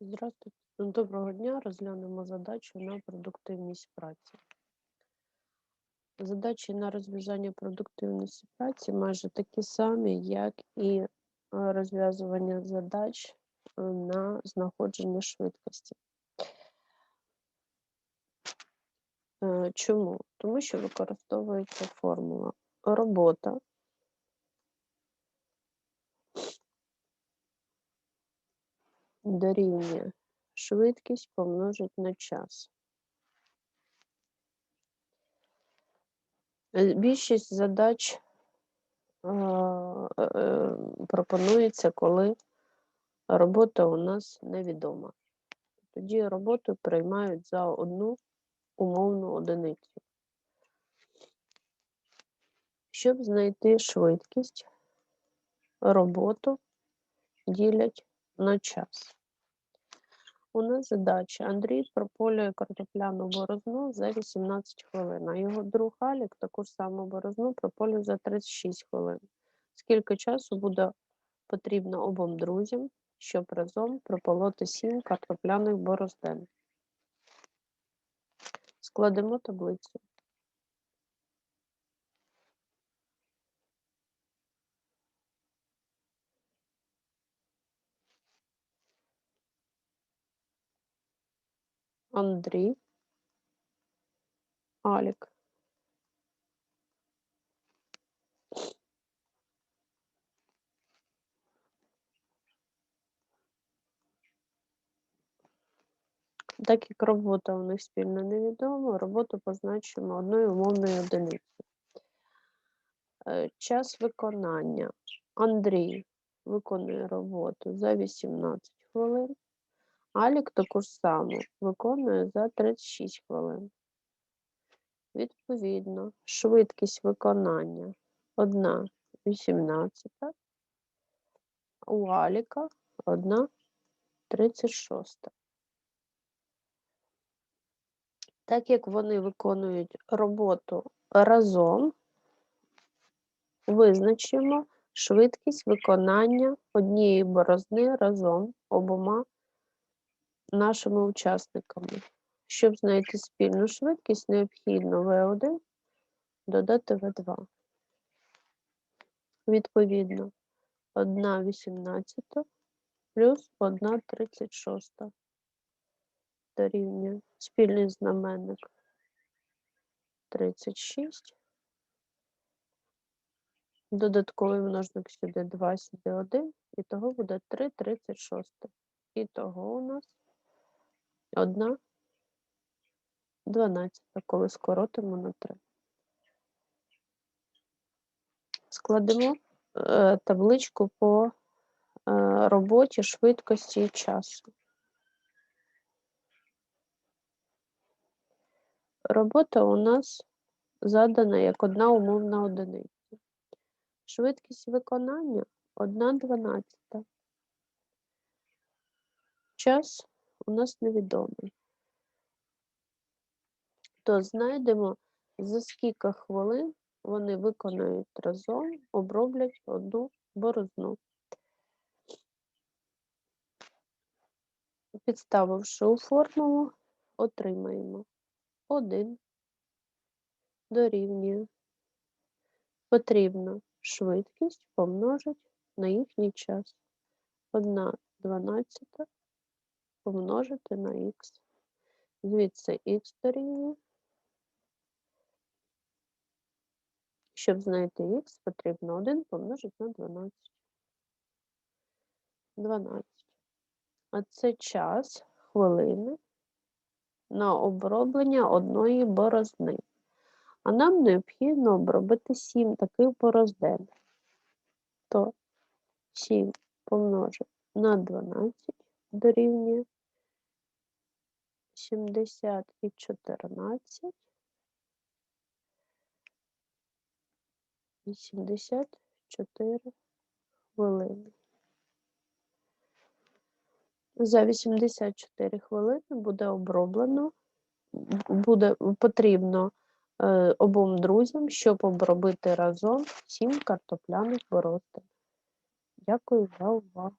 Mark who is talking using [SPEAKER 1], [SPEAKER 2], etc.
[SPEAKER 1] Здравствуйте. Доброго дня. Розглянемо задачу на продуктивність праці. Задачі на розв'язання продуктивності праці майже такі самі, як і е, розв'язування задач е, на знаходження швидкості. Е, Чому? Тому що використовується формула робота дорівнює швидкість помножить на час. Е, Більшість задач е, е, пропонується, коли робота у нас невідома. Тоді роботу приймають за одну умовну одиницю. Щоб знайти швидкість, роботу ділять на час. У нас задача. Андрій прополює картопляну борозну за 18 хвилин, а його друг Алік таку ж саму борозну прополює за 36 хвилин. Скільки часу буде потрібно обом друзям, щоб разом прополоти 7 картопляних борозден? Складемо таблицю. Андрій, Алік. Так як робота у них спільно невідома, роботу позначимо одною умовною одиницею. Е, Час виконання. Андрій виконує роботу за 18 хвилин. Алік таку ж саму виконує за 36 хвилин. Відповідно, швидкість виконання 1 18, у Аліка 1 36. Так як вони виконують роботу разом, визначимо швидкість виконання однієї борозни разом обома нашими учасниками. Щоб знайти спільну швидкість, необхідно V1 додати V2. Відповідно, 1 18 плюс 1 36 дорівнює спільний знаменник 36. Додатковий множник сюди 2, сюди 1, і того буде 3 36. І того у нас 1 12, коли скоротимо на 3. Складемо е, табличку по е, роботі, швидкості і часу. Робота у нас задана як одна умовна одиниця. Швидкість виконання 1 дванадцята. Час у нас невідомий. То знайдемо, за скільки хвилин вони виконають разом, оброблять одну борозну. Підставивши у формулу, отримаємо 1 дорівнює. Потрібно швидкість помножить на їхній час. 1 дванадцята помножити на х. Звідси х дорівнює. Щоб знайти х, потрібно 1 помножити на 12. 12. А це час, хвилини на оброблення одної борозни. А нам необхідно обробити 7 таких борозден. То 7 помножити на 12 дорівнює 70 і 14. 84 хвилини. За 84 хвилини буде оброблено, буде потрібно е, обом друзям, щоб обробити разом 7 картопляних борозд. Дякую за увагу.